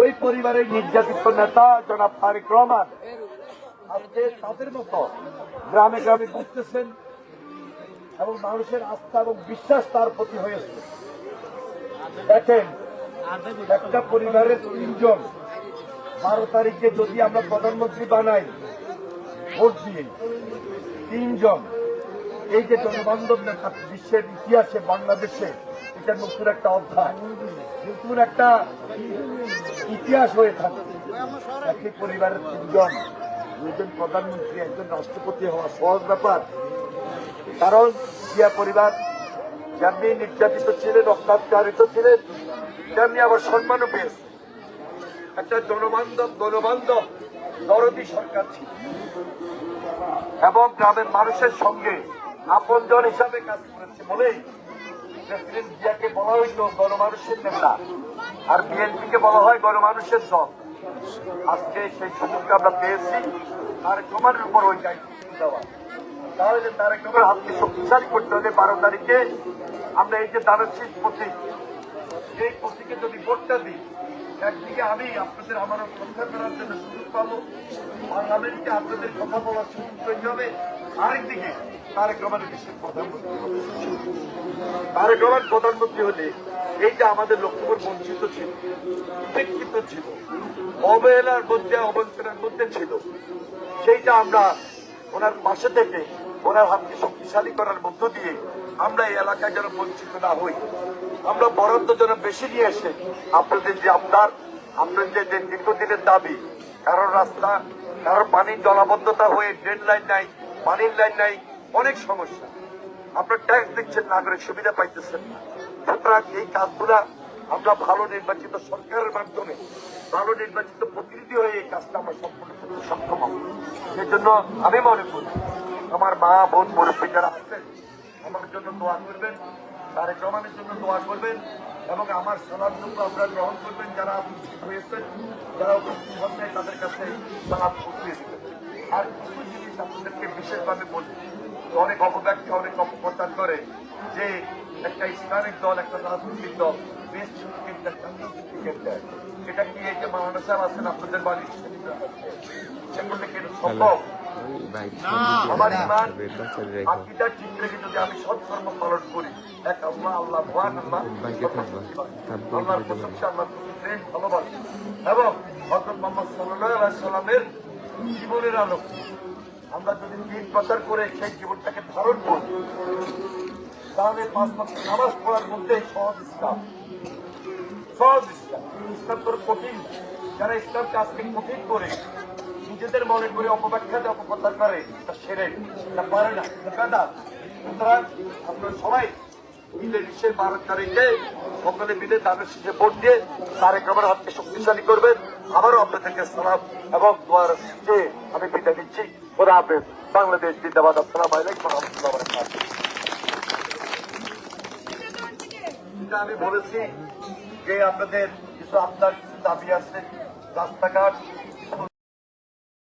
ওই পরিবারের নির্যাতিত নেতা, জনাব রহমান তাদের গ্রামে গ্রামে এবং মানুষের আস্থা এবং বিশ্বাস তার প্রতি হয়েছে। দেখেন, একটা পরিবারের তিনজন, বারো তারিখে যদি আমরা প্রধানমন্ত্রী বানাই, ভোট দিয়ে তিনজন এই যে জনবান্ধব নেতা বিশ্বের ইতিহাসে, বাংলাদেশে, এটা নতুন একটা অধ্যায়। নতুন একটা ইতিহাস হয়ে থাকে। একই পরিবারের তিনজন, দুজন প্রধানমন্ত্রী, একজন রাষ্ট্রপতি হওয়া সহজ ব্যাপার। কারণ জিয়া পরিবার যেমনি নির্যাতিত ছিলেন রক্তাচারিত ছিলেন, তেমনি আবার সম্মানও পেয়েছে। একটা জনবান্ধব, গণবান্ধব, দরদি সরকার ছিল। এবং গ্রামের মানুষের সঙ্গে আপনজন হিসাবে কাজ করেছে বলেই প্রেসিডেন্ট জিয়াকে বলা হইতো গণমানুষের নেতা। আর বিএনপিকে বলা হয় গণমানুষের দল। আজকে সেই সুযোগটা আমরা পেয়েছি। আর তোমার উপর ওই দায়িত্ব দেওয়া। তাহলে তারেক রহমানের হাতকে শক্তিশালী করতে হলে বারো তারিখে আমরা এই যে দানশীল প্রতীক, সেই প্রতীকে যদি ভোটটা দিই, একদিকে আমি আপনাদের আমার সন্ধান করার জন্য সুযোগ পাবো। আর পার্লামেন্টে আপনাদের কথা বলার সুযোগ তৈরি হবে। আরেকদিকে, তারেক প্রধানমন্ত্রী। তারেক রহমান প্রধানমন্ত্রী হলে এইটা আমাদের লক্ষ্যপুর বঞ্চিত ছিল উপেক্ষিত ছিল। অবহেলার মধ্যে অবঞ্চনার মধ্যে ছিল। সেইটা আমরা ওনার পাশে থেকে, ওনার হাতকে শক্তিশালী করার মধ্য দিয়ে আমরা এই এলাকায় যেন বঞ্চিত না হই। আমরা বরাদ্দ যেন বেশি নিয়ে এসে আপনাদের যে আপনার যে যে দীর্ঘদিনের দাবি কারোর রাস্তা কারোর পানির জলাবদ্ধতা হয়ে ড্রেন লাইন নাই পানির লাইন নাই, অনেক সমস্যা। আপনার ট্যাক্স দিচ্ছেন নাগরিক সুবিধা পাইতেছেন না। সুতরাং এই কাজগুলা আমরা ভালো নির্বাচিত সরকারের মাধ্যমে, ভালো নির্বাচিত প্রতিনিধি হয়ে এই কাজটা আমরা সম্পূর্ণ করতে সক্ষম হব। সেজন্য আমি মনে করি, আমার মা, বোন, মুরব্বী যারা আছেন, আমার জন্য দোয়া করবেন, তারেক রহমানের জন্য দোয়া করবেন, এবং আমার সালাদটুকু আপনারা গ্রহণ করবেন, যারা উপস্থিত হয়েছেন, যারা উপস্থিত হচ্ছেন তাদের কাছে সালাদ পৌঁছিয়ে জিনিস বিশেষভাবে বলি অনেক অপব্যাখ্যা অনেক অপপ্রচার করে যে একটা ইসলামিক দল একটা রাজনৈতিক দল বেশ টিকিট দেয়। এটা কি এই যে মাওলানা সাহেব আছেন আপনাদের বাড়ির? সেগুলো কি সম্ভব? আমার ইমান আকিদা ঠিক রেখে যদি আমি সৎকর্ম পালন করি এক আল্লাহ আল্লাহ ভগবান আল্লাহ আল্লাহর প্রশংসা আল্লাহ প্রেম ভালোবাসা। এবং হজরত মোহাম্মদ সাল্লাহ সাল্লামের জীবনের আলো আমরা যদি তিন প্রচার করে সেই জীবনটাকে ধারণ করি, তাহলে পাঁচ মাস নামাজ পড়ার মধ্যে সহজ ইসলাম। সহজ ইসলাম। ইসলাম তোর কঠিন। যারা ইসলামকে আজকে কঠিন করে, নিজেদের মনে করে অপব্যাখ্যাতে অপপ্রচার করে, তা সেরে, তা পারে না, তা আপনার সুতরাং সবাই মিলে বিশ্বের বারো তারিখে সকালে মিলে তাদের শেষে ভোট দিয়ে তারেক হাতকে শক্তিশালী করবেন। আবারও আপনাদেরকে সালাম এবং দোয়ার যে আমি বিদায় নিচ্ছি। ওরা হাফেজ। বাংলাদেশ জিন্দাবাদ। আসসালাম আলাইকুম আমি বলেছি যে আপনাদের কিছু আপনার দাবি আছে, রাস্তাঘাট